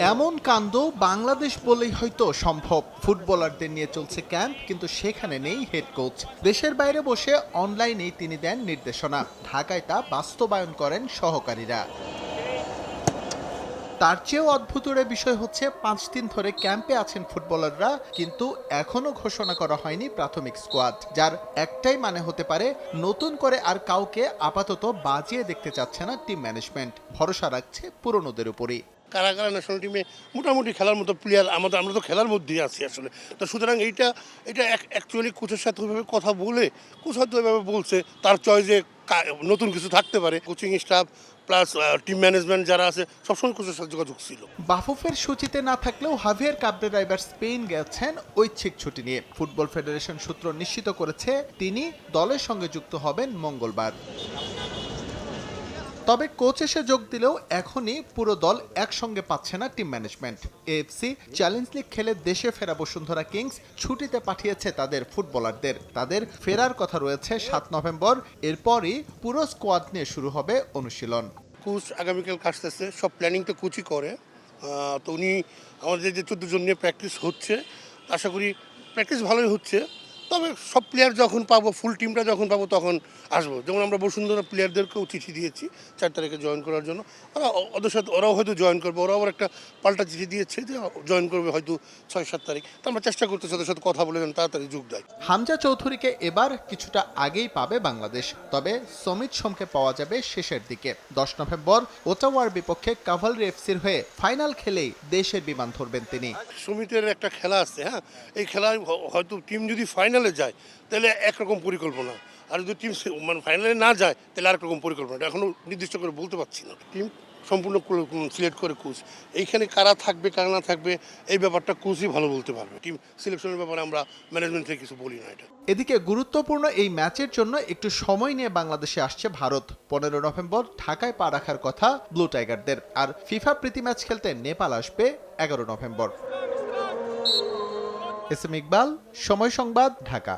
এমন কাণ্ড বাংলাদেশ বলেই হয়তো সম্ভব। ফুটবলারদের নিয়ে চলছে ক্যাম্প, কিন্তু সেখানে নেই হেড কোচ দেশের বাইরে বসে অনলাইনেই তিনি দেন নির্দেশনা। ঢাকায় তা বাস্তবায়ন করেন সহকারীরা। তার চেয়েও অদ্ভুতরে বিষয় হচ্ছে, পাঁচ দিন ধরে ক্যাম্পে আছেন ফুটবলাররা, কিন্তু এখনও ঘোষণা করা হয়নি প্রাথমিক স্কোয়াড যার একটাই মানে হতে পারে, নতুন করে আর কাউকে আপাতত বাজিয়ে দেখতে চাচ্ছে না টিম ম্যানেজমেন্ট ভরসা রাখছে পুরনোদের উপরই। কারা কারা ন্যাশনাল টিমে মোটামুটি খেলার মতো প্লেয়ার আমাদের, আমরা তো খেলার মধ্যেই আছি আসলে। তো সুতরাং এইটা এটা অ্যাকচুয়ালি কোচের সাথে ওইভাবে কথা বলে, কোচ হয়তো ওইভাবে বলছে, তার চয়েসে নতুন কিছু থাকতে পারে। Coaching staff plus team management যারা আছে, সবসময় কোচের সাথে যোগাযোগ ছিল। বাফুফের সূচিতে না থাকলেও হাভিয়ার কাবরেরা এবার স্পেন গেছেন ঐচ্ছিক ছুটি নিয়ে। ফুটবল ফেডারেশন সূত্র নিশ্চিত করেছে, তিনি দলের সঙ্গে যুক্ত হবেন মঙ্গলবার। তবে কোচ এসে যোগ দিলেও এখনই পুরো দল একসঙ্গে পাচ্ছে না team management AFC challenge league খেলে দেশে ফেরা বসুন্ধরা কিংস ছুটিতে পাঠিয়েছে তাদের ফুটবলারদের তাদের ফেরার কথা রয়েছে সাত নভেম্বর। এরপরই পুরো স্কোয়াড নিয়ে শুরু হবে অনুশীলন। কোচ আগামীকাল আসতেছে সব প্ল্যানিং তো কোচই করে। তো উনি আমাদের যে চোদ্দ জন নিয়ে প্র্যাকটিস হচ্ছে, আশা করি প্র্যাকটিস ভালোই হচ্ছে। তবে সব প্লেয়ার যখন পাবো ফুল টিমটা যখন পাবো তখন আসব। যেমন আমরা বসুন্ধরা প্লেয়ারদেরকেও চিঠি দিয়েছি চার তারিখে জয়েন করার জন্য। ওরা ওদের সাথে ওরাও হয়তো জয়েন করবে ওরাও আবার একটা পাল্টা চিঠি দিয়েছে যে জয়েন করবে হয়তো ছয় সাত তারিখ। তো আমরা চেষ্টা করতেছি ওদের সাথে কথা বলে যেন তাড়াতাড়ি যোগ দেয়। হামজা চৌধুরীকে এবার কিছুটা আগেই পাবে বাংলাদেশ তবে সমিত সোমকে পাওয়া যাবে শেষের দিকে। দশ নভেম্বর ওটাওয়ার বিপক্ষে কাভালরি এফসির হয়ে ফাইনাল খেলেই দেশের বিমান ধরবেন তিনি। সমিতির একটা খেলা আছে হ্যাঁ? এই খেলায় হয়তো টিম যদি ফাইনালে যায়, তাহলে একরকম পরিকল্পনা। আর যদি টিম মানে ফাইনালে না যায়, তাহলে আরেক রকম পরিকল্পনা এখনও নির্দিষ্ট করে বলতে পারছি না। টিম সম্পূর্ণ সিলেক্ট করে কোচ এইখানে কারা থাকবে, কারা না থাকবে, এই ব্যাপারটা কোচই ভালো বলতে পারবে। টিম সিলেকশনের ব্যাপারে আমরা ম্যানেজমেন্ট থেকে কিছু বলি না এটা। এদিকে গুরুত্বপূর্ণ এই ম্যাচের জন্য একটু সময় নিয়ে বাংলাদেশে আসছে ভারত। পনেরো নভেম্বর ঢাকায় পা রাখার কথা ব্লু টাইগারদের। আর ফিফা প্রীতি ম্যাচ খেলতে নেপাল আসবে এগারো নভেম্বর। এস এম ইকবাল সময় সংবাদ ঢাকা।